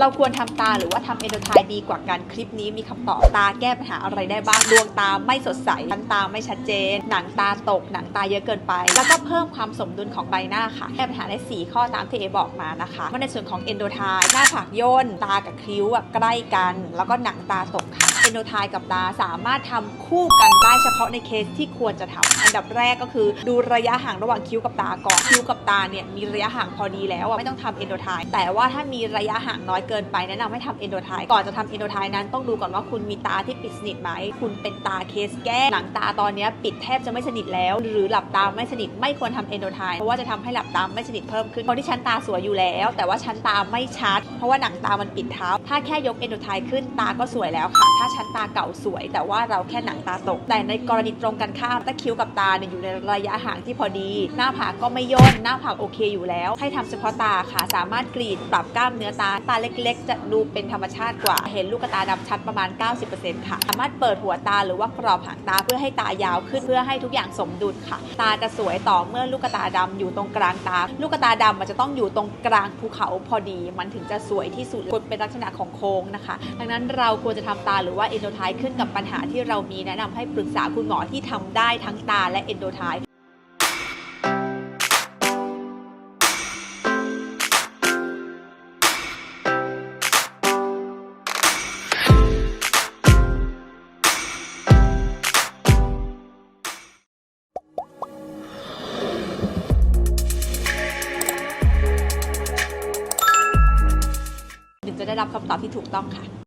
เราควรทำตาหรือว่าทำเอนโดไทดีกว่ากันคลิปนี้มีคำตอบตาแก้ปัญหาอะไรได้บ้างดวงตาไม่สดใสชั้นตาไม่ชัดเจน หนังตาตก หนังตาเยอะเกินไป แล้วก็เพิ่มความสมดุลของใบหน้าค่ะแก้ปัญหาได้ 4 ข้อตามที่เอบอกมานะคะว่าในส่วนของเอนโดไทหน้าผากย่นตากับคิ้วอะใกล้กัน แล้วก็หนังตาตกค่ะ เอนโดไทกับตาสามารถทำคู่กันได้เฉพาะในเคสที่ควรจะทำอันดับแรกก็คือ ดูระยะห่างระหว่างคิ้วกับตาก่อนคิ้วกับตาเนี่ยมีระยะห่างพอดีแล้วไม่ต้องทำเอนโดไทแต่ว่าถ้ามีระยะห่างน้อยเกินไปแนะนำให้ทำเอนโดไทก่อนจะทำเอนโดไทนั้นต้องดูก่อนว่าคุณมีตาที่ปิดสนิทไหมคุณเป็นตาเคสแก้หนังตาตอนนี้ปิดแทบจะไม่สนิทแล้ว หรือหลับตาไม่สนิทไม่ควรทำเอนโดไทเพราะว่าจะทำให้หลับตาไม่สนิทเพิ่มขึ้นคนที่ชั้นตาสวยอยู่แล้ว แต่ว่าชั้นตาไม่ชัด เพราะว่าหนังตามันปิดเทับถ้าแค่ยกเอนโดไทขึ้นตาก็สวยแล้วค่ะถ้าชั้นตาเก่าสวย แต่ว่าเราแค่หนังตาตก แต่ในกรณีตรงกันข้ามถ้าคิ้วกับตาเนี่ยอยู่ในระยะห่างที่พอดี หน้าผากก็ไม่ย่นหน้าผากโอเคอยู่แล้ว ให้ทำเฉพาะตาค่ะสามารถกรีดปรับกล้ามเนื้อตาตาเล็ก ๆ จะดูเป็นธรรมชาติกว่า เห็นลูกตาดำชัดประมาณ 90%ค่ะ สามารถเปิดหัวตาหรือว่ากรอบหางตาเพื่อให้ตายาวขึ้นเพื่อให้ทุกอย่างสมดุลค่ะ ตาจะสวยต่อเมื่อลูกตาดำอยู่ตรงกลางตา ลูกตาดำมันจะต้องอยู่ตรงกลางภูเขาพอดี มันถึงจะสวยที่สุดควรเป็นลักษณะของโค้งนะคะ ดังนั้นเราควรจะทำตาหรือว่าเอนโดไทขึ้นกับปัญหาที่เรามีแนะนำให้ปรึกษาคุณหมอที่ทำได้ทั้งตาและเอนโดไทถึงจะได้รับคำตอบที่ถูกต้องค่ะ